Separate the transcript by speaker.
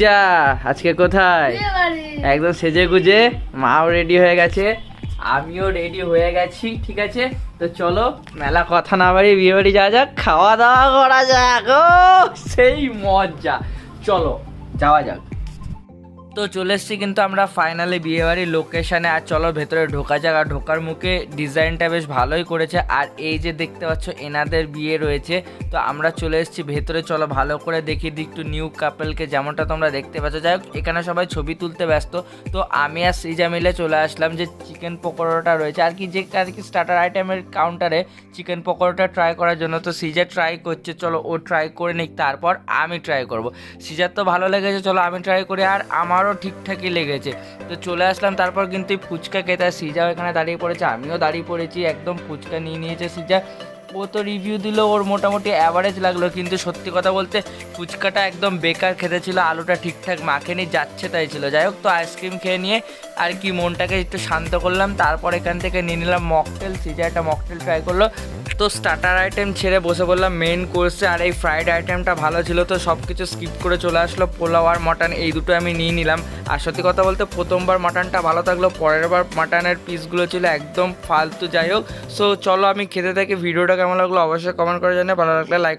Speaker 1: সিজা আজকে কোথায়? একদম সেজে গুজে মাও রেডি হয়ে গেছে আমিও রেডি হয়ে গেছি ঠিক আছে? তো চলো মেলা কথা না বাড়ি বিয়ে বাড়ি যাওয়া যাক খাওয়া দাওয়া করা যাক ও সেই মজা। চলো যাওয়া যাক। তো চলে এসছি কিন্তু আমরা ফাইনালি বিয়েবাড়ির লোকেশানে আর চলো, ভেতরে ঢোকা যাক। আর ঢোকার মুখে ডিজাইনটা বেশ ভালোই করেছে। আর এই যে দেখতে পাচ্ছ, এনাদের বিয়ে রয়েছে। তো আমরা চলে এসেছি ভেতরে। চলো, ভালো করে দেখি দিই একটু নিউ কাপেলকে যেমনটা তোমরা দেখতে পাচ্ছ। যাই হোক, এখানে সবাই ছবি তুলতে ব্যস্ত। তো আমি আর সৃজা মিলে চলে আসলাম যে চিকেন পকোড়াটা রয়েছে। আর কি যে, আর কি স্টার্টার আইটেমের কাউন্টারে চিকেন পকোড়াটা ট্রাই করার জন্য। তো সিজা ট্রাই করছে। চলো, ও ট্রাই করে নিক। তারপর আমি ট্রাই করব। সিজার তো ভালো লেগেছে। চলো, আমি ট্রাই করি। আর আমারও ঠিকঠাকই লেগেছে। তো চলে আসলাম, তারপর কিন্তু ফুচকা খেতে। সিজাও এখানে দাঁড়িয়ে পড়েছে, আমিও দাঁড়িয়ে পড়েছি, একদম ফুচকা নিয়ে নিয়েছে সিজা। ও তো রিভিউ দিল, ওর মোটামুটি অ্যাভারেজ লাগল, কিন্তু সত্যি কথা বলতে ফুচকাটা একদম বেকার খেতে ছিল, আলুটা ঠিকঠাক মাখেনি, যাচ্ছে তাই ছিল। যাই হোক, তো আইসক্রিম খেয়ে নিয়ে আর কি, মনটাকে একটু শান্ত করলাম, তারপর এখান থেকে নিয়ে নিলাম মকটেল, সিজা একটা মকটেল ট্রাই করল। তো স্টার্টার আইটেম ছেড়ে বসে বললাম মেন কোর্সে আর এই ফ্রাইড আইটেমটা ভালো ছিল তো সব কিছু স্কিপ করে চলে আসলো, পোলাও আর মাটন এই দুটো আমি নিয়ে নিলাম। আর সত্যি কথা বলতে, প্রথমবার মাটনটা ভালো থাকল পরের বার মাটনের পিসগুলো ছিল একদম ফালতু, যাই হোক। সো চলো আমি খেতে থাকি, ভিডিওটা কেমন লাগল অবশ্যই কমেন্ট করে জানিয়ে ভালো লাগলে লাইক